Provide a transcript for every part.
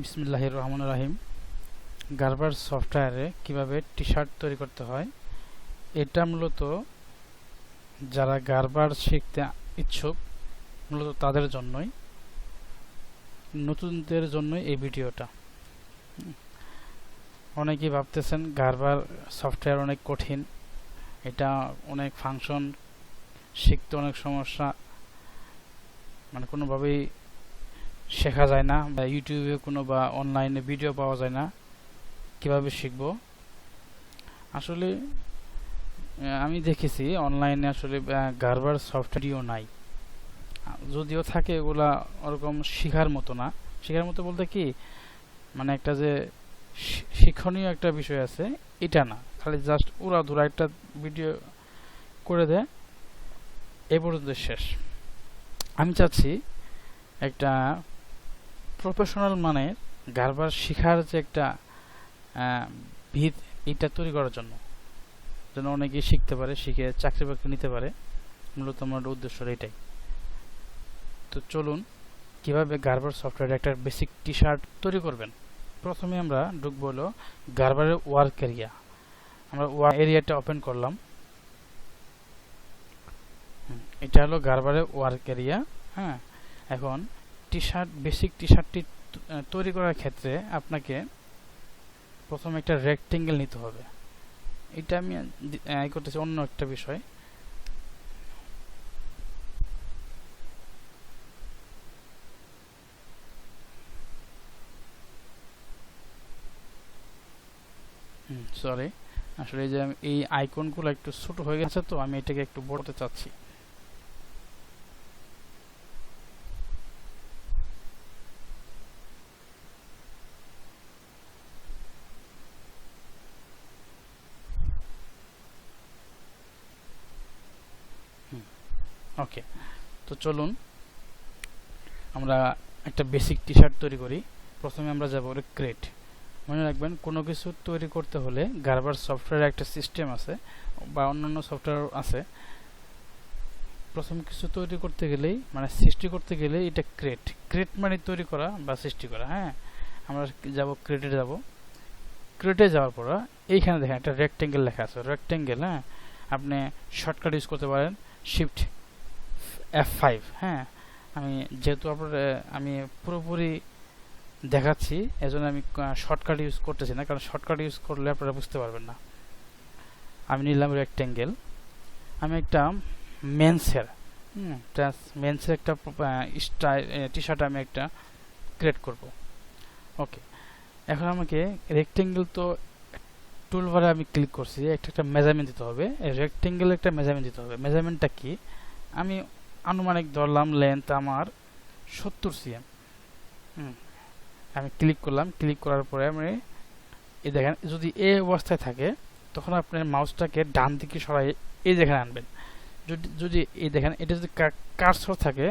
বিসমিল্লাহ রহমান রাহিম গার্বার সফটওয়্যারে কীভাবে টি শার্ট তৈরি করতে হয়, এটা মূলত যারা গার্বার শিখতে ইচ্ছুক, মূলত তাদের জন্যই, নতুনদের জন্যই এই ভিডিওটা। অনেকেই ভাবতেছেন গার্বার সফটওয়্যার অনেক কঠিন, এটা অনেক ফাংশন শিখতে অনেক সমস্যা মানে কোনোভাবেই শেখা যায় না, বা ইউটিউবে কোনো বা অনলাইনে ভিডিও পাওয়া যায় না, কীভাবে শিখব? আসলে আমি দেখেছি অনলাইনে আসলে গার্বার সফটওয়্যারও নাই। যদিও থাকে এগুলা ওরকম শেখার মতো না। শেখার মতো বলতে কি মানে একটা যে শিক্ষণীয় একটা বিষয় আছে, এটা না। খালি জাস্ট উড়া ধুরা একটা ভিডিও করে দেয়, এ পর্যন্ত শেষ। আমি চাচ্ছি একটা প্রফেশনাল মানে গারবার শেখার যে একটা ভিত এটা তৈরি করার জন্য। যেন অনেকে শিখতে পারে, শিখে চাকরি বাকরি নিতে পারে। মূলত আমার উদ্দেশ্য এটাই। তো চলুন, কীভাবে গারবার সফটওয়্যার একটা বেসিক টি শার্ট তৈরি করবেন? প্রথমে আমরা ঢুকবো হলো গারবারের ওয়ার্ক এরিয়া আমরা ওয়ার্ক এরিয়াটা ওপেন করলাম। এটা হলো গারবারের ওয়ার্ক এরিয়া হ্যাঁ? এখন টি শার্ট বেসিক টি শার্টটি তৈরি করার ক্ষেত্রে আপনাকে প্রথমে একটা রেক্টেঙ্গেল নিতে হবে। এটা আমি করতেছি অন্য একটা বিষয়। সরি আসলে যে এই আইকনগুলো একটু ছোট হয়ে গেছে তো আমি এটাকে একটু বড়তে চাচ্ছি ওকে তো চলুন, আমরা একটা বেসিক টি শার্ট তৈরি করি। প্রথমে আমরা যাব ক্রেট মনে রাখবেন, কোনো কিছু তৈরি করতে হলে গার্বার সফটওয়্যার একটা সিস্টেম আছে, বা অন্যান্য সফটওয়্যার আছে। প্রথম কিছু তৈরি করতে গেলেই মানে সৃষ্টি করতে গেলে এটা ক্রেট ক্রেট মানে তৈরি করা বা সৃষ্টি করা হ্যাঁ? আমরা যাব ক্রেটে যাব। ক্রেটে যাওয়ার পর, এইখানে দেখেন একটা রেক্টেঙ্গেল লেখা আছে। রেক্টেঙ্গেল হ্যাঁ? আপনি শর্টকাট ইউজ করতে পারেন শিফট এফ ফাইভ হ্যাঁ আমি যেহেতু আপনার আমি পুরোপুরি দেখাচ্ছি, এজন্য আমি শর্টকাট ইউজ করতেছি না, কারণ শর্টকাট ইউজ করলে আপনারা বুঝতে পারবেন না। আমি নিলাম রেক্টেঙ্গেল আমি একটা মেন্সের মেন্সের একটা টি শার্ট আমি একটা ক্রিয়েট করব। ওকে এখন আমাকে রেক্টেঙ্গেল তো টুলবারে আমি ক্লিক করছি, একটা একটা মেজারমেন্ট দিতে হবে। রেক্টেঙ্গেল একটা মেজারমেন্ট দিতে হবে। মেজারমেন্টটা কি? আমি আনুমানিক ধরলাম লেন্থ আমার সত্তর সিএম আমি ক্লিক করলাম ক্লিক করার পরে আমি এই দেখেন, যদি এ অবস্থায় থাকে, তখন আপনার মাউসটাকে ডান দিকে সরাই, এই যেখানে আনবেন। যদি যদি এই দেখেন, এটা যদি কার্সর থাকে,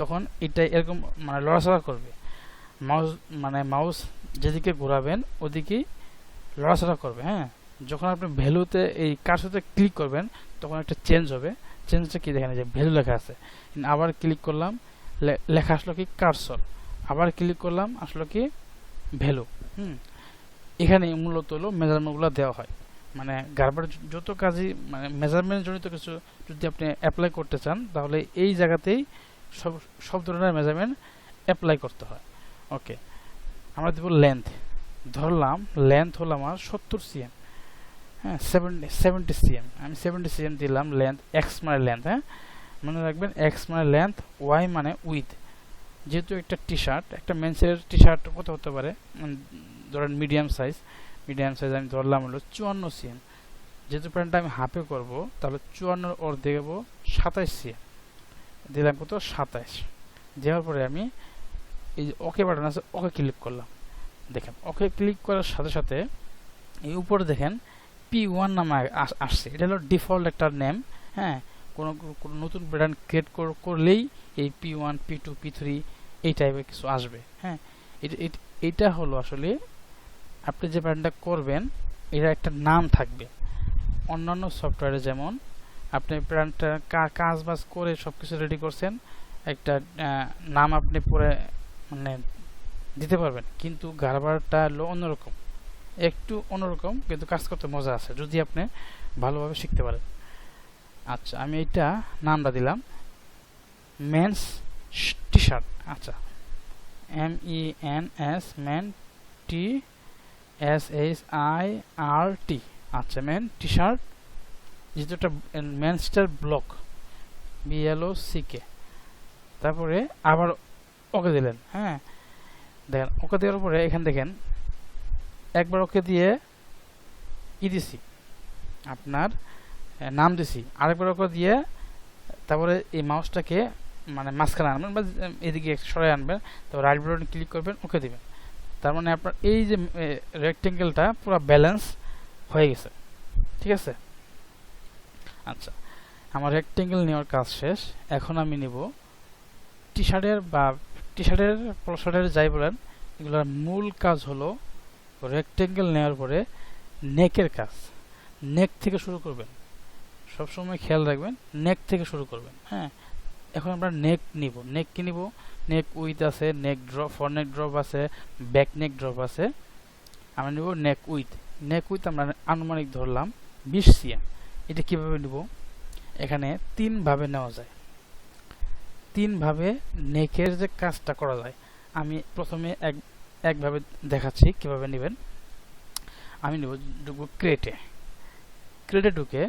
তখন এটা এরকম মানে লড়াচড়া করবে। মাউস মানে মাউস যেদিকে ঘোরাবেন, ওদিকেই লড়াচড়া করবে হ্যাঁ? যখন আপনি ভ্যালুতে এই কার্সরতে ক্লিক করবেন, তখন একটা চেঞ্জ হবে। চেঞ্জটা কি দেখেন যে ভ্যালু লেখা আছে। আবার ক্লিক করলাম লেখা আসলো কি কার্সর আবার ক্লিক করলাম, আসলো কি ভ্যালু। হুম। এখানে মূলত হলো মেজারমেন্টগুলো দেওয়া হয়। মানে গার্বার যত কাজই মানে মেজারমেন্ট জনিত কিছু যদি আপনি অ্যাপ্লাই করতে চান, তাহলে এই জায়গাতেই সব সব ধরনের মেজারমেন্ট অ্যাপ্লাই করতে হয়। ওকে আমরা দেব লেন্থ ধরলাম লেন্থ হলো আমার সত্তর সিএম হ্যাঁ সেভেন্টি সেভেন্টি সিএম আমি সেভেন্টি সিএম দিলাম লেন্থ এক্স মানে লেন্থ হ্যাঁ? মনে রাখবেন এক্স মানে লেন্থ ওয়াই মানে উইথ যেহেতু একটা টি শার্ট একটা মেন্সের টি শার্ট কত হতে পারে? ধরেন মিডিয়াম সাইজ মিডিয়াম সাইজ আমি ধরলাম হলো চুয়ান্ন সিএম যেহেতু প্যান্টটা আমি হাফে করব, তাহলে চুয়ান্নর ওর দেব সাতাইশ সিএম দিলাম কত? সাতাইশ দেওয়ার পরে আমি এই যে ওকে বাটন আছে ওকে ক্লিক করলাম। দেখেন ওকে ক্লিক করার সাথে সাথে এই উপরে দেখেন পি ওয়ান নামে আস- আসছে। এটা হলো ডিফল্ট একটা নেম হ্যাঁ? কোনো কোনো নতুন ব্র্যান্ড ক্রিয়েট করলেই এই P one P two P three এই টাইপের কিছু আসবে হ্যাঁ? এটা হলো আসলে আপনি যে ব্র্যান্ডটা করবেন এটা একটা নাম থাকবে। অন্যান্য সফটওয়্যারে যেমন আপনি ব্র্যান্ডটা কাজ বাজ করে সব কিছু রেডি করছেন, একটা নাম আপনি পরে মানে দিতে পারবেন। কিন্তু গারবারটা হলো অন্যরকম। একটু অন্যরকম, কিন্তু কাজ করতে মজা আছে, যদি আপনি ভালোভাবে শিখতে পারেন। আচ্ছা আমি এটা নামটা দিলাম। মেন্স টি শার্ট আচ্ছা। M E N S men T S H I R T আচ্ছা মেন টি শার্ট যেহেতু একটা মেনস্টার ব্লক বিএলও সিকে তারপরে আবার ওকে দিলেন হ্যাঁ। দেখেন, ওকে দেওয়ার পরে এখানে দেখেন একবার ওকে দিয়ে ই দিছি, আপনার নাম দিছি। আরেকবার ওকে দিয়ে তারপরে এই মাউসটাকে মানে মাঝখানে আনবেন বা এদিকে সরাই আনবেন, তারপর রাইট বাটন ক্লিক করবেন, ওকে দিবেন। তার মানে আপনার এই যে রেক্টেঙ্গেলটা পুরো ব্যালেন্স হয়ে গেছে। ঠিক আছে? আচ্ছা আমার রেক্টেঙ্গেল নেওয়ার কাজ শেষ। এখন আমি নিব টি শার্টের বা টি শার্টের পলো শার্টের যাই বলেন, এগুলোর মূল কাজ হলো রেক্টেঙ্গেল নেওয়ার পরে নেকের কাজ। নেক থেকে শুরু করবেন। সবসময় খেয়াল রাখবেন নেক থেকে শুরু করবেন হ্যাঁ? এখন আমরা নেক নিব। নেক কি নিব? নেক উইথ আছে neck drop front neck drop আছে ব্যাক নেক ড্রপ আছে। আমরা নিব নেক উইথ নেক উইথ আমরা আনুমানিক ধরলাম বিশ সিএম এটা কীভাবে নিব? এখানে তিনভাবে নেওয়া যায়। তিনভাবে নেকের যে কাজটা করা যায়, আমি প্রথমে এক একভাবে দেখাচ্ছি কীভাবে নেবেন। আমি নেব ঢুকবো ক্রেটে ক্রেটে ঢুকে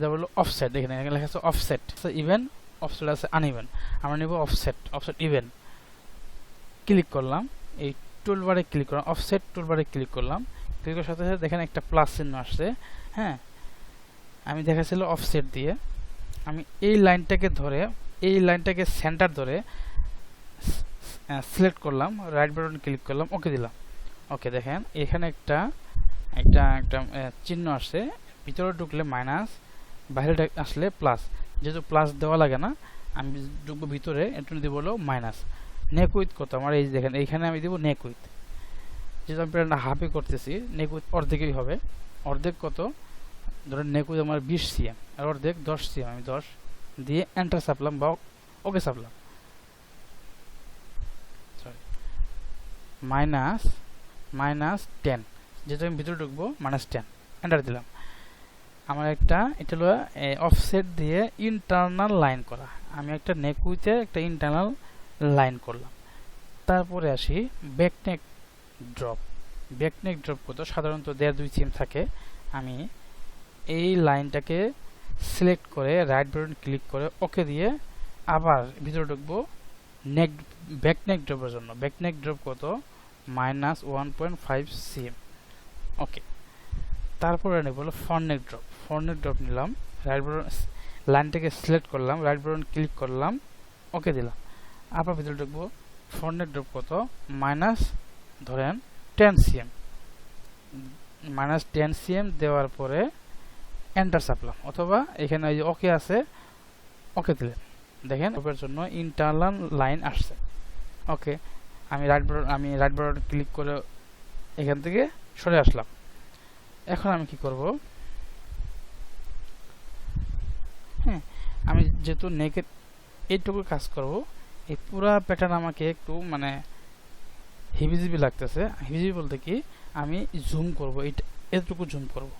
যা বলল অফসেট এখানে এখানে লেখা আছে অফসেট ইভেন অফসেট আছে আনইভেন আমরা নেব অফসেট অফসেট ইভেন ক্লিক করলাম, এই টুলবারে ক্লিক করলাম অফসেট টুলবারে ক্লিক করলাম। ক্লিক করার সাথে সাথে দেখেন একটা প্লাস চিহ্ন আসছে হ্যাঁ? আমি দেখাচ্ছিল অফসেট দিয়ে। আমি এই লাইনটাকে ধরে, এই লাইনটাকে সেন্টার ধরে সিলেক্ট করলাম রাইট বাটন ক্লিক করলাম ওকে দিলাম। ওকে দেখেন, এখানে একটা একটা একটা চিহ্ন আসছে। ভিতরে ঢুকলে মাইনাস বাইরে আসলে প্লাস যেহেতু প্লাস দেওয়া লাগে না, আমি ঢুকবো ভিতরে একটু দিব হলো মাইনাস নেক উইথ কত? আমার এই দেখেন এইখানে আমি দিব নেক উইথ যেহেতু আমি প্যান্টটা হাফে করতেছি নেক উইথ অর্ধেকই হবে। অর্ধেক কত? ধরেন নেক উইথ আমার বিশ সিএম আর অর্ধেক দশ সিএম আমি দশ দিয়ে এন্টার চাপলাম বা ওকে চাপলাম সরি মাইনাস মাইনাস টেন যেহেতু আমি ভিতরে ঢুকবো, মাইনাস টেন এন্টার দিলাম। আমার একটা, এটা হলো অফসেট দিয়ে ইন্টারনাল লাইন করা। আমি একটা নেকুইতে একটা ইন্টারনাল লাইন করলাম। তারপরে আসি ব্যাকনেক ড্রপ ব্যাকনেক ড্রপ কত? সাধারণত দেড় দুই সিএম থাকে। আমি এই লাইনটাকে সিলেক্ট করে রাইট বাটন ক্লিক করে ওকে দিয়ে আবার ভিতরে ঢুকবো। নেক ব্যাক নেক ড্রপের জন্য। ব্যাক নেক ড্রপ কত? Minus one point five cm okay তারপরে নেব হলো front neck drop front neck drop নিলাম। রাইট বাটন লাইনটাকে সিলেক্ট করলাম। রাইট বাটন ক্লিক করলাম। ওকে দিলাম। আবার ভিতরে ঢুকবো। ফর্নেক ড্রপ কত? মাইনাস ধরেন ten cm minus ten cm দেওয়ার পরে এন্টার চাপলাম। অথবা এখানে ওই যে ওকে আছে ওকে দিলেন। দেখেন ওপের জন্য ইন্টারনাল লাইন আসছে। ওকে আমি রাইট বাটন আমি রাইট বাটন ক্লিক করে এখান থেকে সরে আসলাম। এখন আমি কি করব? হ্যাঁ আমি যেহেতু নেকের এইটুকু কাজ করব, এই পুরা প্যাটার্ন আমাকে একটু মানে হিবিজিবি লাগতেছে। হিবিজিবি বলতে কি, আমি জুম করব এইটা এতটুকু জুম করব।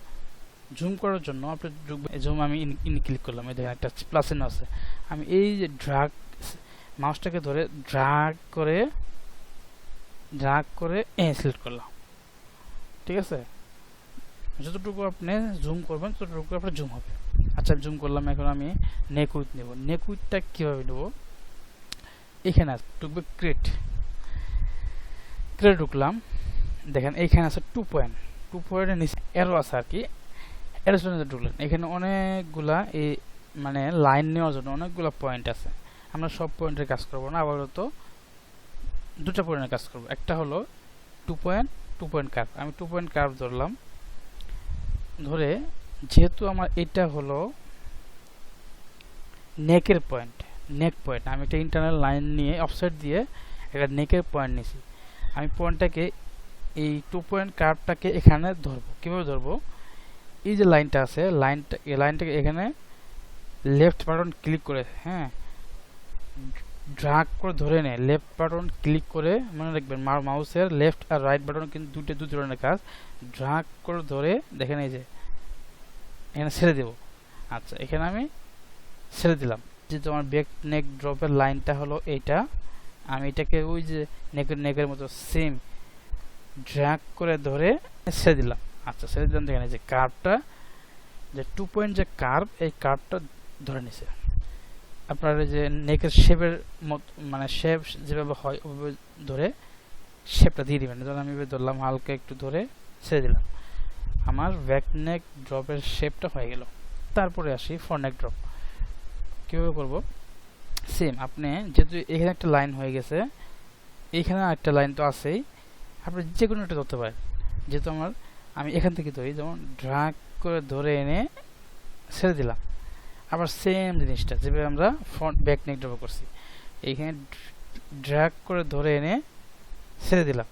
জুম করার জন্য আপনি জুম আমি ইন ক্লিক করলাম, এই দেখেন একটা প্লাস চিহ্ন আছে। আমি এই যে ড্রাগ মাউসটাকে ধরে ড্রাগ করে ড্রাগ করে এ সিলেক্ট করলাম। ঠিক আছে? যতটুকু আপনি জুম করবেন, ততটুকু আপনার জুম হবে। আচ্ছা জুম করলাম, এখন আমি নেক উইথ নেব। নেক উইথটা কীভাবে নেব? এখানে আছে ঢুকবে ক্রেট ক্রেট ঢুকলাম। দেখেন এইখানে আছে টু পয়েন্ট টু পয়েন্টের নিচে এরো আছে আর কি। এরোস্টোনে ঢুকলেন। এখানে অনেকগুলা এই মানে লাইন নেওয়ার জন্য অনেকগুলো পয়েন্ট আছে। আমরা সব পয়েন্টের কাজ করব না, আপাতত দুটো পয়েন্টের কাজ করব। একটা হলো two point two point curve আমি টু পয়েন্ট কার্ভ ধরলাম। ধরে যেহেতু আমার এটা হলো নেকের পয়েন্ট নেক পয়েন্ট আমি একটা ইন্টারনাল লাইন নিয়ে অফসাইড দিয়ে একটা নেকের পয়েন্ট নিয়েছি আমি পয়েন্টটাকে এই টু পয়েন্ট কার্ভটাকে এখানে ধরবো। কীভাবে ধরবো? এই যে লাইনটা আছে লাইনটা এই লাইনটাকে এখানে লেফট বাটন ক্লিক করে হ্যাঁ? ড্রাগ করে ধরে নেয় লেফট বাটন ক্লিক করে, মনে রাখবেন মাউসের লেফট আর রাইট বাটন কিন্তু দুটো দু ধরনের কাজ। ড্রাগ করে ধরে, দেখেন এই যে, এখানে ছেড়ে দেব। আচ্ছা এখানে আমি ছেড়ে দিলাম। যেহেতু আমার ব্যাক নেক ড্রপের লাইনটা হলো এইটা, আমি এটাকে ওই যে নেকের নেকের মতো সেম ড্র্যাগ করে ধরে ছেড়ে দিলাম। আচ্ছা ছেড়ে দিলাম দেখেন এই যে কার্ভটা যে টু পয়েন্ট যে কার্ভ এই কার্ভটা ধরে নিছে। আপনার যে নেকের শেপের মত মানে শেপ যেভাবে হয় ওইভাবে ধরে শেপটা দিয়ে দিবেন। ধরুন আমি ধরলাম, হালকা একটু ধরে ছেড়ে দিলাম। আমার ব্যাক নেক ড্রপের শেপটা হয়ে গেল। তারপরে আসি ফর নেক ড্রপ কীভাবে করব? সেম আপনি যেহেতু এখানে একটা লাইন হয়ে গেছে, এখানে একটা লাইন তো আছেই। আপনি যে কোনো একটা ধরতে পারেন। যেহেতু আমার, আমি এখান থেকে ধরি, যেমন ড্রাগ করে ধরে এনে ছেড়ে দিলাম। আবার সেম জিনিসটা, যেভাবে আমরা ফ্রন্ট ব্যাক নেক ড্রপ করছি। এইখানে ড্র্যাগ করে ধরে এনে ছেড়ে দিলাম।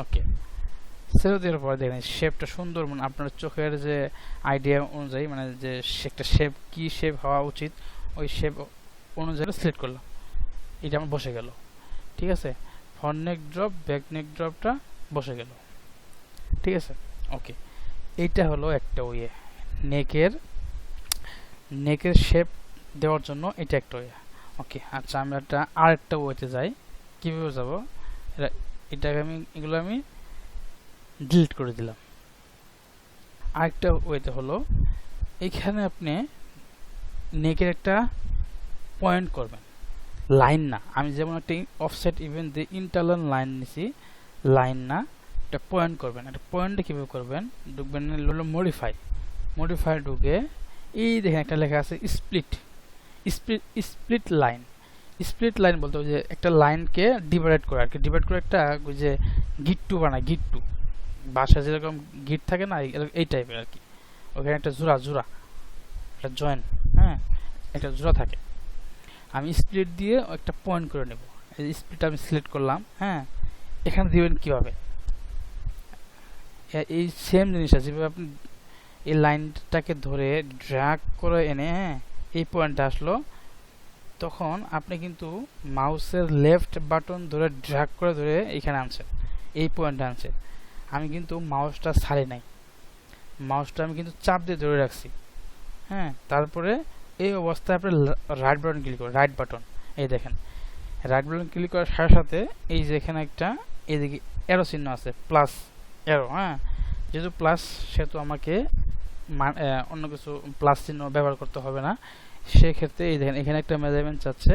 ওকে ছেড়ে দেওয়ার পর দেখেন শেপটা সুন্দর মানে আপনার চোখের যে আইডিয়া অনুযায়ী মানে যে একটা শেপ কি শেপ হওয়া উচিত, ওই শেপ অনুযায়ী সিলেক্ট করলাম। এটা আমার বসে গেল। ঠিক আছে? Front neck drop back neck ড্রপটা বসে গেল। ঠিক আছে? ওকে এইটা হলো একটা ওয়ে নেকের নেকের শেপ দেওয়ার জন্য এটা একটা ওয়ে। ওকে আচ্ছা আমরা একটা, আরেকটা ওয়েতে যাই। কীভাবে যাব এটা, এটাকে আমি, এগুলো আমি ডিলিট করে দিলাম। আরেকটা ওয়েতে হলো, এখানে আপনি নেকের একটা পয়েন্ট করবেন। লাইন না। আমি যেমন একটা অফসেট ইভেন দিয়ে ইন্টারনাল লাইন নিছি লাইন না, একটা পয়েন্ট করবেন। একটা পয়েন্টটা কীভাবে করবেন? ঢুকবেন হলো মডিফাই মডিফাই ঢুকে এই দেখেন একটা লেখা আছে split split split line split line বলতে যে একটা লাইনকে ডিভাইড করে, আর কি ডিভাইড করে একটা ওই যে গিট্টু বানায় গিট্টু বাসায় যেরকম গিট থাকে না, এই টাইপের আর কি। ওখানে একটা জোড়া জোড়া। একটা জয়েন হ্যাঁ? একটা জোড়া থাকে। আমি স্প্লিট দিয়ে একটা পয়েন্ট করে নেব। এই স্প্লিট আমি সিলেক্ট করলাম হ্যাঁ? এখানে দিবেন কীভাবে? এই সেম জিনিসটা, যেভাবে আপনি এই লাইনটাকে ধরে ড্র্যাগ করে এনে হ্যাঁ এই পয়েন্টটা আসলো, তখন আপনি কিন্তু মাউসের লেফট বাটন ধরে ড্র্যাগ করে ধরে এখানে আনছেন, এই পয়েন্টটা আনছেন। আমি কিন্তু মাউসটা ছাড়ি নাই। মাউসটা আমি কিন্তু চাপ দিয়ে ধরে রাখছি। হ্যাঁ তারপরে এই অবস্থায় আপনি রাইট বাটন ক্লিক করেন রাইট বাটন এই দেখেন রাইট বাটন ক্লিক করার সাথে সাথে এই যে এখানে একটা এদিকে এরো চিহ্ন আছে প্লাস এরো হ্যাঁ। যেহেতু প্লাস সেহেতু আমাকে অন্য কিছু প্লাস চিহ্ন ব্যবহার করতে হবে না। সেক্ষেত্রে এই দেখেন, এখানে একটা মেজারমেন্ট চাচ্ছে।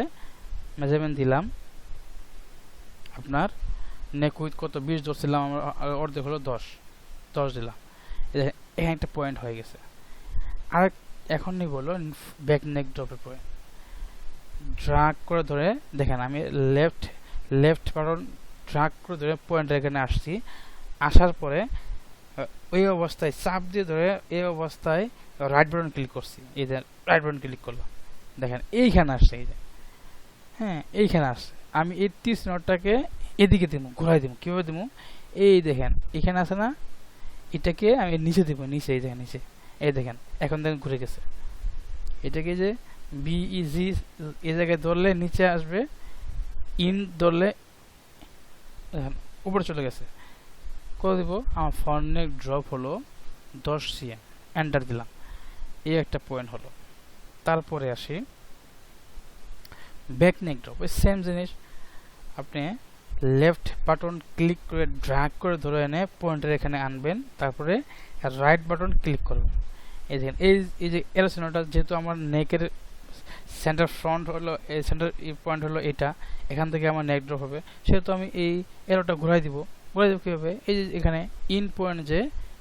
মেজারমেন্ট দিলাম। আপনার নেক উইথ কত? বিশ ধরছিলাম আমার অর্ধেক হলো দশ। দশ দিলাম। এখানে একটা পয়েন্ট হয়ে গেছে। আর এখন নিব হলো ব্যাক নেক ড্রপের পয়েন্ট ড্রাগ করে ধরে, দেখেন আমি লেফট লেফট বাটন ড্রাগ করে ধরে পয়েন্ট এখানে আসছি। আসার পরে ওই অবস্থায় চাপ দিয়ে ধরে এই অবস্থায় রাইট বাটন ক্লিক করছি। এই যে রাইট বাটন ক্লিক করলাম। দেখেন, এইখানে আসছে, এই যে। হ্যাঁ এইখানে আসছে। আমি এই ত্রিশ নোটটাকে এদিকে দিব ঘুরাই দিব কীভাবে দিব এই দেখেন, এখানে আছে না? এটাকে আমি নিচে দিব, নিচে, এই দেখেন, নিচে। এই দেখেন, এখন দেখেন ঘুরে গেছে। এটাকে যে বিইজি এই জায়গায় ধরলে নিচে আসবে ইন ধরলে উপরে চলে গেছে। করে দিব। আমার ফর্নেক ড্রপ হলো দশ সিএম এন্টার দিলাম। এই একটা পয়েন্ট হলো। তারপরে আসি। ব্যাক নেক ড্রপ ওই সেম জিনিস। আপনি লেফট বাটন ক্লিক করে ড্র্যাগ করে ধরে এনে পয়েন্টের এখানে আনবেন। তারপরে রাইট বাটন ক্লিক করবেন। এই দেখেন, এই এই যে এরো চিহ্নটা যেহেতু আমার নেকের সেন্টার ফ্রন্ট হলো, এই সেন্টার পয়েন্ট হলো এটা। এখান থেকে আমার নেক ড্রপ হবে। সেহেতু আমি এই এরোটা ঘুরাই দিব। ঘুরাই দেবো কীভাবে এই যে এখানে ইন পয়েন্ট যে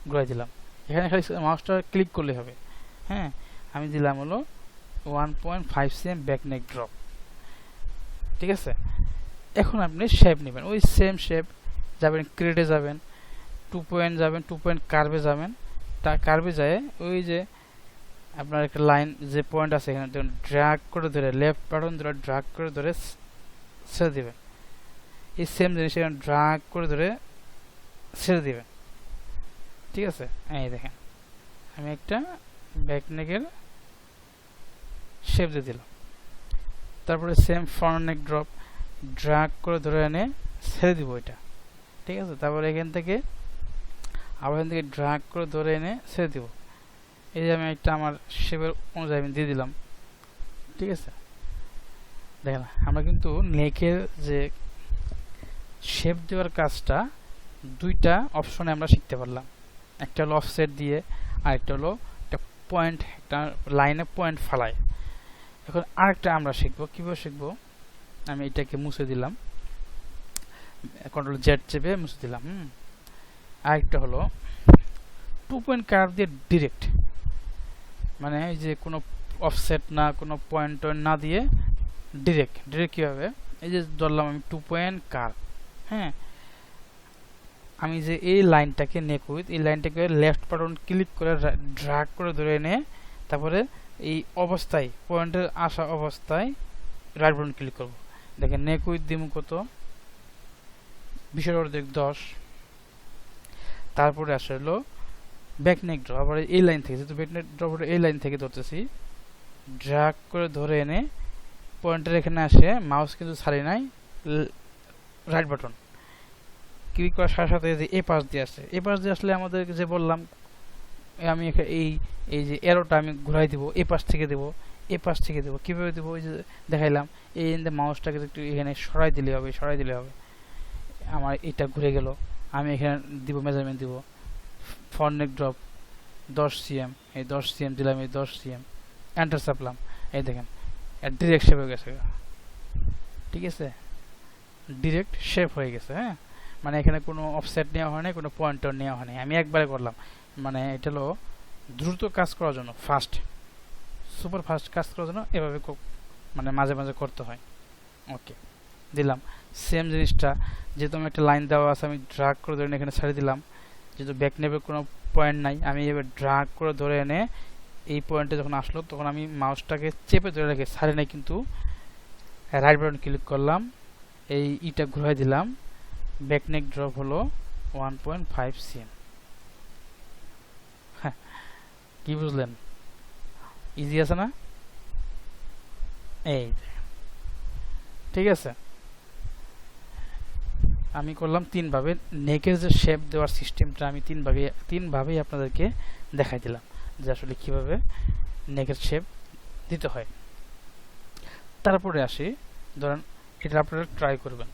ঘুরাই দিলাম। এখানে খালি মাউসটা ক্লিক করলে হবে। হ্যাঁ আমি দিলাম হলো one point five cm back neck drop ঠিক আছে? এখন আপনি শেপ নেবেন। ওই সেম শেপ যাবেন ক্রেডে যাবেন টু পয়েন্ট যাবেন টু পয়েন্ট কার্ভে যাবেন। তা কার্ভে যায়, ওই যে আপনার একটা লাইন যে পয়েন্ট আছে এখানে, দেখুন ড্রাগ করে ধরে লেফট বাটন ধরে ড্রাগ করে ধরে, ছেড়ে দেবেন। এই সেম জিনিস এখানে ড্র্যাগ করে ধরে ছেড়ে দেবেন। ঠিক আছে? এই দেখেন, আমি একটা ব্যাকনেকের শেপ দিয়ে দিলাম। তারপরে সেম ফর্নেক ড্রপ ড্রাগ করে ধরে এনে ছেড়ে দিব এটা। ঠিক আছে? তারপরে এখান থেকে আবার এখান থেকে ড্রাগ করে ধরে এনে ছেড়ে দিব। এই যে আমি একটা আমার শেপের অনুযায়ী আমি দিয়ে দিলাম। ঠিক আছে? দেখেন, আমরা কিন্তু নেকের যে শেপ দেওয়ার কাজটা দুইটা অপশনে আমরা শিখতে পারলাম। একটা হলো অফসেট দিয়ে আর একটা হলো একটা পয়েন্ট একটা লাইনে পয়েন্ট ফালায়। এখন আরেকটা আমরা শিখব। কীভাবে শিখব? আমি এটাকে মুছে দিলাম। কন্ট্রোল জেড চেপে মুছে দিলাম, হুম। আরেকটা হলো টু পয়েন্ট কার্ভ দিয়ে ডিরেক্ট মানে এই যে কোনো অফসেট না, কোনো পয়েন্ট টয়েন্ট না দিয়ে ডিরেক্ট ডিরেক্ট কীভাবে? এই যে ধরলাম আমি টু পয়েন্ট কার্ভ হ্যাঁ। আমি যে এই লাইনটাকে নেকুইত এই লাইনটাকে লেফট বাটন ক্লিক করে ড্রাগ করে ধরে এনে তারপরে এই অবস্থায় পয়েন্টের আসা অবস্থায় রাইট বাটন ক্লিক করব। দেখেন নেকুইত দিম কত? বিশের অর্ধেক দশ। তারপরে আসে হলো ব্যাকনেক ড্র আবার এই লাইন থেকে, যেহেতু ব্যাকনেক ড্র এই লাইন থেকে ধরতেছি ড্রাগ করে ধরে এনে পয়েন্টের এখানে আসে মাউস কিন্তু ছাড়ি নাই রাইট বাটন ক্লিক করার সাথে সাথে যে এ পাশ দিয়ে আসে এ পাশ দিয়ে আসলে আমাদের যে বললাম আমি এই এই যে এরোটা আমি ঘুরাই দিব, এ পাশ থেকে দেবো, এ পাশ থেকে দেবো, কীভাবে দেবো? ওই যে দেখাইলাম, এই মাউসটাকে একটু এখানে সরাই দিলে হবে, সরাই দিলে হবে। আমার এটা ঘুরে গেল, আমি এখানে দিব মেজারমেন্ট দিব। ফর্নেক ড্রপ দশ সিএম এই দশ সিএম দিলাম, এই দশ সিএম এন্টার চাপলাম, এই দেখেন ডিরেক্ট শেপ হয়ে গেছে। ঠিক আছে? ডিরেক্ট শেপ হয়ে গেছে হ্যাঁ? মানে এখানে কোনো অফসেট নেওয়া হয়নি কোনো পয়েন্টার নেওয়া হয়নি আমি একবারে করলাম। মানে এটা হলো দ্রুত কাজ করার জন্য ফাস্ট সুপার ফাস্ট কাজ করার জন্য এভাবে মানে মাঝে মাঝে করতে হয়। ওকে দিলাম। সেম জিনিসটা, যেহেতু আমি একটা লাইন দেওয়া আছে, আমি ড্রাগ করে ধরে এখানে ছাড়ি দিলাম। যেহেতু ব্যাক নেবে কোনো পয়েন্ট নাই, আমি এবার ড্রাগ করে ধরে এনে এই পয়েন্টে যখন আসলো, তখন আমি মাউসটাকে চেপে ধরে রেখে, ছাড়ি নাই কিন্তু রাইট বাটন ক্লিক করলাম, এই ইটা ঘুরাই দিলাম। ব্যাকনেক ড্রপ হলো ওয়ান পয়েন্ট ফাইভ সিএম কি বুঝলেন? ইজি আছে না? এই ঠিক আছে। আমি করলাম তিনভাবে। নেকের যে শেপ দেওয়ার সিস্টেমটা আমি তিনভাবে তিনভাবেই আপনাদেরকে দেখাই দিলাম যে আসলে কীভাবে নেকের শেপ দিতে হয়। তারপরে আসি ধরেন এটা আপনারা ট্রাই করবেন।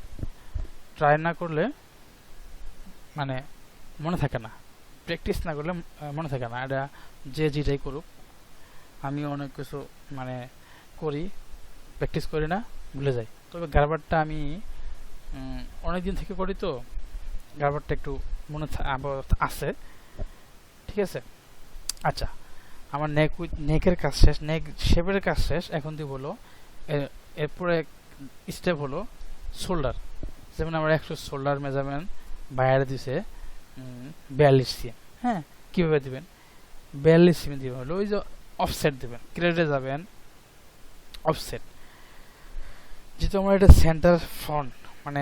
ট্রাই না করলে মানে মনে থাকে না। প্র্যাকটিস না করলে মনে থাকে না। এটা যে যেটাই করুক আমি অনেক কিছু মানে করি প্র্যাকটিস করি না, ভুলে যাই। তবে গারবারটা আমি অনেক দিন থেকে করি তো, গারবারটা একটু মনে আছে। ঠিক আছে? আচ্ছা আমার নেক নেকের কাজ শেষ নেক শেপের কাজ শেষ। এখন দিয়ে বলো এরপরে স্টেপ হলো শোল্ডার যেমন আমরা একশো শোল্ডার মেজারমেন্ট বাইরে দিছে বিয়াল্লিশ সিএম হ্যাঁ। কীভাবে দেবেন? বিয়াল্লিশ সিএম দিবেন হলো ওই যে অফসেট দেবেন ক্রেডে যাবেন অফসেট যেহেতু আমার এটা সেন্টার ফ্রন্ট মানে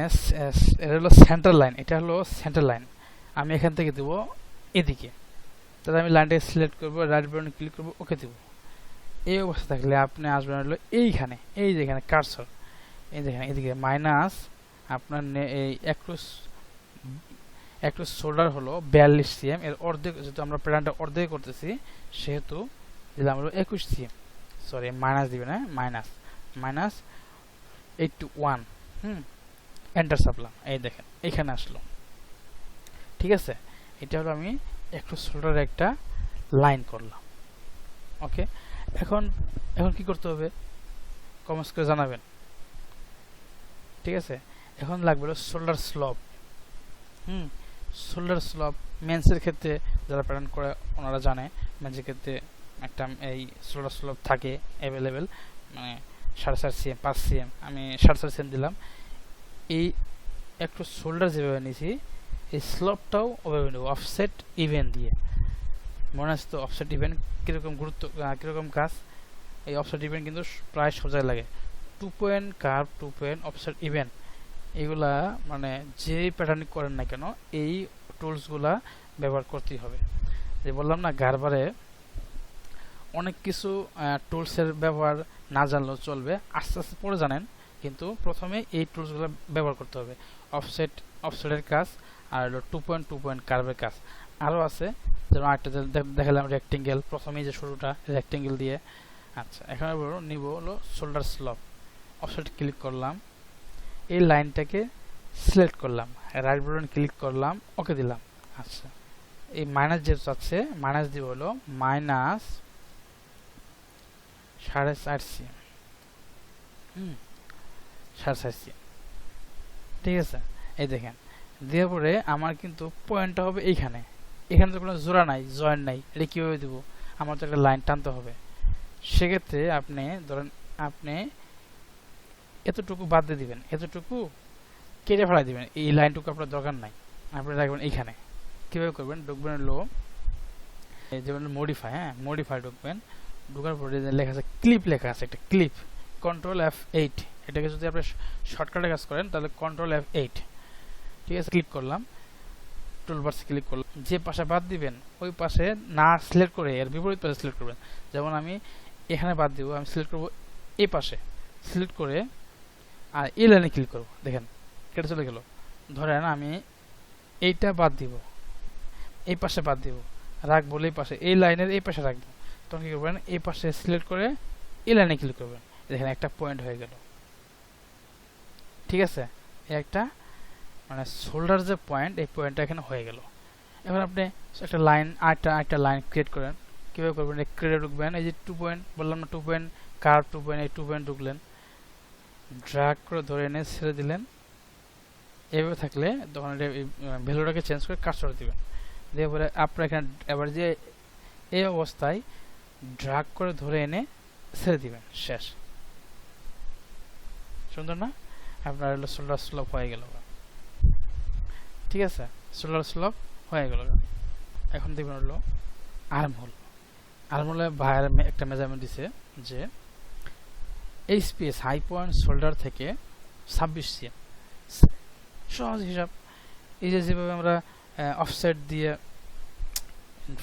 এটা হলো সেন্টার লাইন এটা হলো সেন্টার লাইন আমি এখান থেকে দেবো এদিকে। তাহলে আমি লাইনটাকে সিলেক্ট করব রাইট বাটনে ক্লিক করব ওকে দেবো। এই অবস্থা থাকলে আপনি আসবেন হলো এইখানে এই যেখানে কারসর এই যেখানে এদিকে মাইনাস আপনার এই একটু একটু শোল্ডার হলো বিয়াল্লিশ সিএম এর অর্ধেক, যেহেতু আমরা প্যাটার্নটা অর্ধেক করতেছি, সেহেতু দিলাম হলো একুশ সিএম সরি মাইনাস দিবেন হ্যাঁ? Minus minus eight two one হুম? এন্টার সাপলাম। এই দেখেন, এখানে আসলো। ঠিক আছে? এটা হলো আমি একটু শোল্ডারে একটা লাইন করলাম। ওকে এখন এখন কি করতে হবে? কমেন্টস করে জানাবেন। ঠিক আছে? এখন লাগবে হলো শোল্ডার স্লপ হুম। শোল্ডার স্লপ মেন্সের ক্ষেত্রে যারা প্যাটার্ন করে ওনারা জানে মেন্সের ক্ষেত্রে একটা এই শোল্ডার স্লপ থাকে অ্যাভেলেবেল মানে সাড়ে চার সিএম পাঁচ সিএম আমি সাড়ে চার সিএম দিলাম। এই একটু শোল্ডার যেভাবে নিয়েছি এই স্লপটাও ওভাবে নেব অফসেট ইভেন্ট দিয়ে। মনে আছে তো অফসেট ইভেন্ট কীরকম গুরুত্ব কীরকম কাজ? এই অফসেট ইভেন্ট কিন্তু প্রায় সব জায়গায় লাগে। Two point curve two point offset event এগুলা মানে যে প্যাটার্ন করেন না কেন, এই টুলসগুলা ব্যবহার করতেই হবে। যে বললাম না গারবারে অনেক কিছু টুলসের ব্যবহার না জানলেও চলবে, আস্তে আস্তে পরে জানেন, কিন্তু প্রথমে এই টুলসগুলো ব্যবহার করতে হবে। অফসেট অফসেটের কাজ, আর হলো টু পয়েন্ট টু পয়েন্ট কার্ভের কাজ। আরও আছে, যেমন আরেকটা দেখালাম রেক্টেঙ্গেল প্রথমেই যে শুরুটা রেক্টেঙ্গেল দিয়ে। আচ্ছা এখানে নিব হলো শোল্ডার স্লপ অফসেট ক্লিক করলাম। এই লাইনটাকে সিলেক্ট করলাম। রাইট বাটন ক্লিক করলাম ওকে দিলাম। আচ্ছা। এই মাইনাস যেহেতু আছে মাইনাস দিব হলো মাইনাস সাড়ে চার সি হুম, সাড়ে চার সি ঠিক আছে? এই দেখেন, দেওয়ার পরে আমার কিন্তু পয়েন্টটা হবে এইখানে। এখানে তো কোনো জোড়া নাই জয়েন্ট নাই, এটা কীভাবে দেবো? আমার তো একটা লাইন টানতে হবে। সেক্ষেত্রে আপনি, ধরেন আপনি এতটুকু বাদ দিয়ে দিবেন, এতটুকু কেটে ফেলাই দিবেন। এই লাইনটুকু আপনার দরকার নাই। আপনি রাখবেন এইখানে। কীভাবে করবেন? ঢুকবেন লো যেমন মডিফাই হ্যাঁ? মডিফাই ঢুকবেন। ঢুকার পরে লেখা আছে ক্লিপ লেখা আছে, একটা ক্লিপ কন্ট্রোল এফ এইট এটাকে যদি আপনি শর্টকাটে কাজ করেন, তাহলে কন্ট্রোল এফ এইট ঠিক আছে ক্লিক করলাম। টুলবার্সে ক্লিক করলাম। যে পাশে বাদ দিবেন, ওই পাশে না সিলেক্ট করে, এর বিপরীত পাশে সিলেক্ট করবেন। যেমন আমি এখানে বাদ দিব, আমি সিলেক্ট করব এই পাশে। সিলেক্ট করে আর এই লাইনে ক্লিক করব, দেখেন, কেটে চলে গেল। ধরেন আমি এইটা বাদ দিব, এই পাশে বাদ দিব, রাখব এই পাশে, এই লাইনের এই পাশে রাখব। তখন কী করবেন, এই পাশে সিলেক্ট করে এই লাইনে ক্লিক করবেন। দেখেন, একটা পয়েন্ট হয়ে গেল। ঠিক আছে? একটা মানে শোল্ডার যে পয়েন্ট এই পয়েন্টটা এখানে হয়ে গেল। এবার আপনি একটা লাইন আরেকটা একটা লাইন ক্রিয়েট করেন। কীভাবে করবেন? ক্রিয়েটে ঢুকবেন, এই যে টু পয়েন্ট বললাম না two point curve two point এই টু পয়েন্ট ঢুকলেন। ড্রাগ করে ধরে এনে ছেড়ে দিলেন। এভাবে থাকলে তখন ভ্যালুটাকে চেঞ্জ করে কাজ দিবেন। দিয়ে পরে আপনার এখানে এবার যে এই অবস্থায় ড্রাগ করে ধরে এনে ছেড়ে দিবেন, শেষ। সুন্দর না? আপনার হলো সোলার স্লোপ হয়ে গেল। ঠিক আছে? সোলার স্লোপ হয়ে গেল। এখন দেখবেন হলো আর্ম হোল আর্ম হোলে ভাইয়ের একটা মেজারমেন্ট দিছে যে এই স্পেস হাই পয়েন্ট শোল্ডার থেকে ছাব্বিশ সিএম সহজ হিসাব। এই যে যেভাবে আমরা অফসেট দিয়ে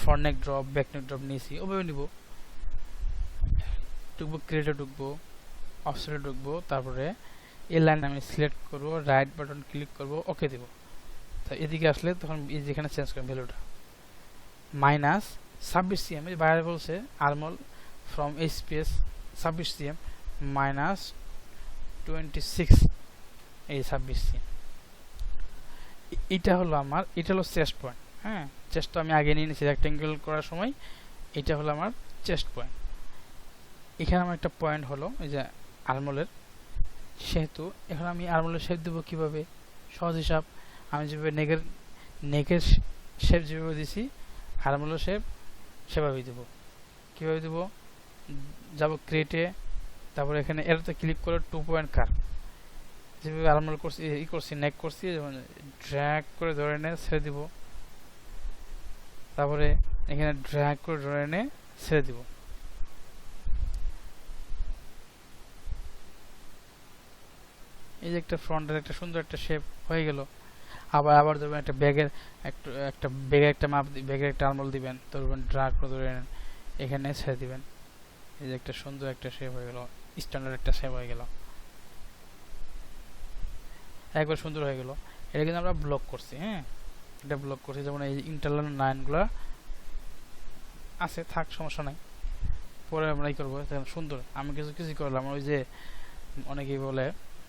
ফরনেক ড্রপ ব্যাকনেক ড্রপ নিয়েছি, ওভাবে নিব। ঢুকবো ক্রিয়েটে ঢুকবো অফসেটে ঢুকবো তারপরে এই লাইন আমি সিলেক্ট করব রাইট বাটন ক্লিক করব ওকে দেব। তো এদিকে আসলে তখন এই যেখানে চেঞ্জ করেন ভ্যালুটা মাইনাস ছাব্বিশ সিএম বাইরে বলছে আরমল ফ্রম এইচপিএস ছাব্বিশ সিএম মাইনাস টোয়েন্টি সিক্স এই ছাব্বিশ সিএম এটা হলো আমার, এটা হলো চেস্ট পয়েন্ট হ্যাঁ? চেস্টটা আমি আগে নিয়ে নিয়েছি রেক্টেঙ্গেল করার সময়, এটা হলো আমার চেস্ট পয়েন্ট এখানে আমার একটা পয়েন্ট হলো, এই যে আরমলের সেহেতু এখন আমি আরমলের শেপ দেবো কীভাবে? সহজ হিসাব, আমি যেভাবে নেকের নেকের শেপ যেভাবে দিছি আরমলের শেপ সেভাবেই দেবো। কীভাবে দেবো? যাব ক্রেটে তারপরে এখানে এরতে ক্লিক করে টু পয়েন্ট কার যেভাবে আরমল করছি ই করছি নেক করছি, যেমন করে ধরে এনে ছেড়ে দিব। তারপরে এখানে ড্র্যাগ করে ধরে এনে ছেড়ে দিব। এই যে একটা ফ্রন্টের একটা সুন্দর একটা শেপ হয়ে গেল। আবার আবার ধরবেন একটা ব্যাগের একটা একটা ব্যাগের একটা মাপ ব্যাগের একটা আরমল দিবেন। ধরবেন ড্রাগ করে ধরে এখানে ছেড়ে দিবেন। এই যে একটা সুন্দর একটা শেপ হয়ে গেল। স্ট্যান্ডার্ড একটা শেপ হয়ে গেল। একবার সুন্দর হয়ে গেল। এটা কিন্তু আমরা ব্লক করছি হ্যাঁ? এটা ব্লক করছি, যেমন এই ইন্টারনাল লাইনগুলো আছে, থাক, সমস্যা নাই। পরে আমরা ই করব সুন্দর। আমি কিছু কিছু করলাম, ওই যে অনেকেই বলে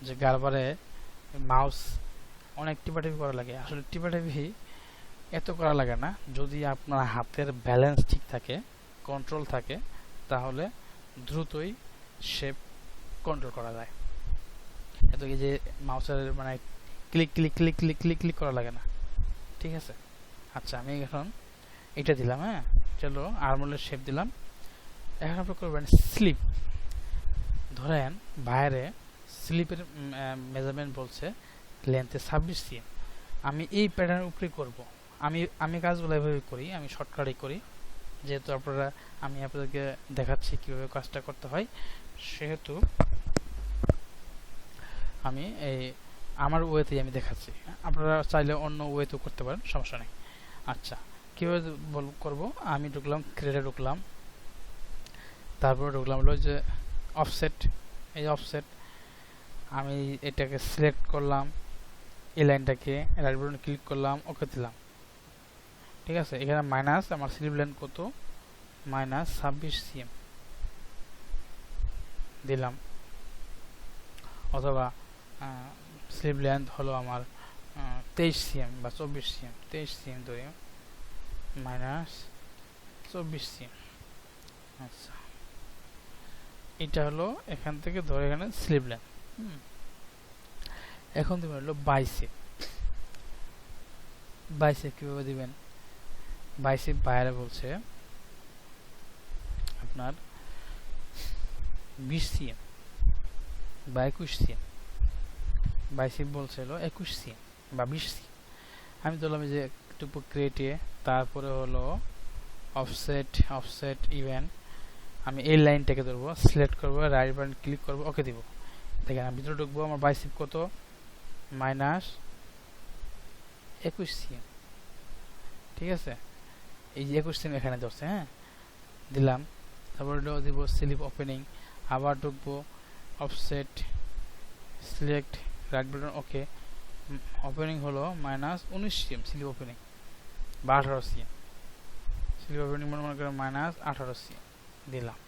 যে গারবারে মাউস অনেক টিপাটিপি করা লাগে। আসলে টিপাটিপি এত করা লাগে না, যদি আপনার হাতের ব্যালেন্স ঠিক থাকে কন্ট্রোল থাকে, তাহলে দ্রুতই শেপ কন্ট্রোল করা যায়। এত কি যে মাউসের মানে click click click click click click করা লাগে না। ঠিক আছে? আচ্ছা আমি এখন এটা দিলাম হ্যাঁ? চলো আর্মলের শেপ দিলাম। এখন আপনি করবেন স্লিপ ধরেন, বাইরে স্লিপের মেজারমেন্ট বলছে লেন্থে ছাব্বিশ সিএম আমি এই প্যাটার্নের উপরে করব। আমি আমি কাজগুলো এভাবে করি, আমি শর্টকাটে করি। যেহেতু আপনারা, আমি আপনাদেরকে দেখাচ্ছি কীভাবে কাজটা করতে হয়। সেহেতু আমি এই আমার ওয়েতেই আমি দেখাচ্ছি। আপনারা চাইলে অন্য ওয়েতেও করতে পারেন, সমস্যা নেই। আচ্ছা কীভাবে বল, করব? আমি ঢুকলাম ক্রেডে ঢুকলাম। তারপরে ঢুকলাম হলো যে অফসেট এই অফসেট আমি এটাকে সিলেক্ট করলাম, এই লাইনটাকে রাইট ক্লিক করলাম ওকে দিলাম। ঠিক আছে? এখানে মাইনাস আমার স্লিপ লাইন কত? মাইনাস ছাব্বিশ সিএম দিলাম। অথবা স্লিপ লেন্থ হলো আমার তেইশ সিএম বা চব্বিশ সিএম তেইশ সিএম ধরে মাইনাস চব্বিশ সিএম আচ্ছা। এটা হলো এখান থেকে ধরে এখানে স্লিপ লেন্থ এখন তুমি হলো বাইসেপ বাইসেপ কীভাবে দিবেন? বাইসেপ বাইরে বলছে আপনার বিশ সিএম বা একুশ সিএম বাইসেপ বলছে হলো একুশ সিএম বা বিশ সিএম। আমি ধরলাম যে একটু ক্রিয়েটে তারপরে হলো অফসেট অফসেট ইভেন্ট আমি এই লাইনটাকে ধরবো সিলেক্ট করব রাইট বাটন ক্লিক করব ওকে দিব। দেখেন আমি ভিতরে ঢুকবো, আমার বাইসিপ কত? মাইনাস একুশ সিএম। ঠিক আছে? এই যে একুশ সিএম এখানে ধরছে হ্যাঁ? দিলাম। তারপরে দিব স্লিপ ওপেনিং আবার ঢুকবো offset select right button okay opening হলো মাইনাস উনিশ সিএম স্লিপ ওপেনিং বা আঠারো সিএম স্লিপ ওপেনিং মনে করেন মাইনাস আঠারো সিএম দিলাম।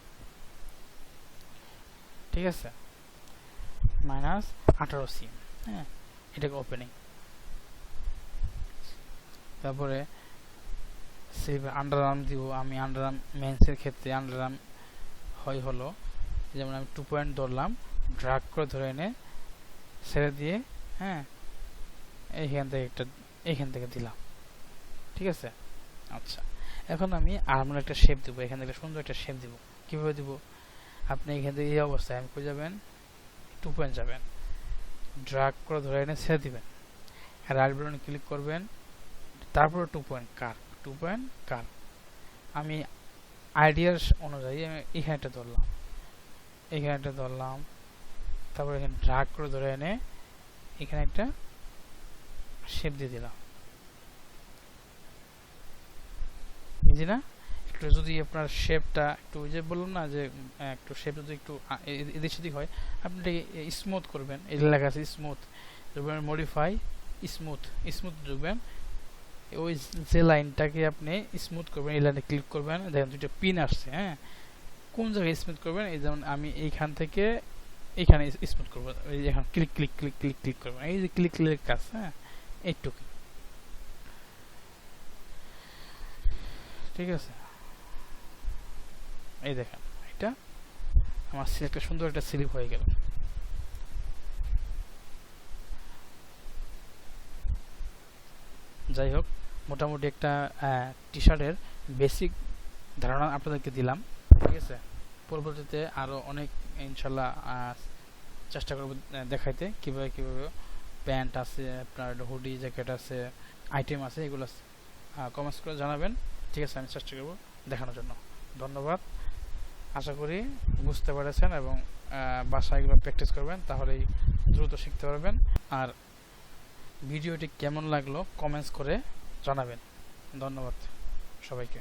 ঠিক আছে? মাইনাস আঠারো সিএম হ্যাঁ এটাকে ওপেনিং তারপরে সেভ আন্ডার আর্ম দিব, আমি আন্ডার আর্ম মেন্সের ক্ষেত্রে আন্ডার আর্ম হয় হলো যেমন আমি টু পয়েন্ট ধরলাম ড্রাগ করে ধরে এনে ছেড়ে দিয়ে হ্যাঁ এইখান থেকে একটা, এইখান থেকে দিলাম। ঠিক আছে? আচ্ছা। এখন আমি আর্মের একটা শেপ দেবো। এখান থেকে সুন্দর একটা শেপ দিব। কীভাবে দিব? আপনি এখান থেকে এই অবস্থায় আমি কই যাবেন? টু পয়েন্ট যাবেন। ড্রাগ করে ধরে এনে ছেড়ে দিবেন। রাইট বাটনে ক্লিক করবেন। তারপরে টু পয়েন্ট কার টু পয়েন্ট কার আমি আইডিয়ার অনুযায়ী আমি এখানে একটা ধরলাম। এখানে একটা ধরলাম। তারপর এখানে ড্রাগ করে ধরে এনে এখানে একটা শেপ দিয়ে দিলাম। বুঝি না? একটু যদি আপনার শেপটা একটু ওই যে বললাম না যে একটু শেপ যদি একটু এদিক সেদিক হয়, আপনি স্মুথ করবেন। এই লেখা আছে স্মুথ মডিফাই স্মুথ স্মুথ ঢুকবেন ওই যে লাইনটাকে আপনি স্মুথ করবেন, এই লাইনে ক্লিক করবেন, দেখেন দুটো পিন আসছে হ্যাঁ? কোন জায়গায় স্মুথ করবেন, এই যেমন আমি এইখান থেকে এখানে স্মুথ করব, এই এখন click click click click click করবেন এই যে ক্লিক ক্লিক কাজ হ্যাঁ এইটুকু ঠিক আছে? এই দেখেন, এটা আমার একটা সুন্দর একটা স্লিপ হয়ে গেল। যাই হোক, মোটামুটি একটা টি শার্টের বেসিক ধারণা আপনাদেরকে দিলাম। ঠিক আছে? পরবর্তীতে আরও অনেক, ইনশাল্লাহ চেষ্টা করব দেখাইতে। কীভাবে কীভাবে প্যান্ট আছে, আপনার হুডি, জ্যাকেট আছে, আইটেম আছে, এগুলো কমেন্টস করে জানাবেন। ঠিক আছে, আমি চেষ্টা করব দেখানোর জন্য। ধন্যবাদ। আশা করি বুঝতে পেরেছেন এবং বাসায় এগুলো প্র্যাকটিস করবেন, তাহলেই দ্রুত শিখতে পারবেন। আর ভিডিওটি কেমন লাগল কমেন্টস করে জানাবেন। ধন্যবাদ সবাইকে।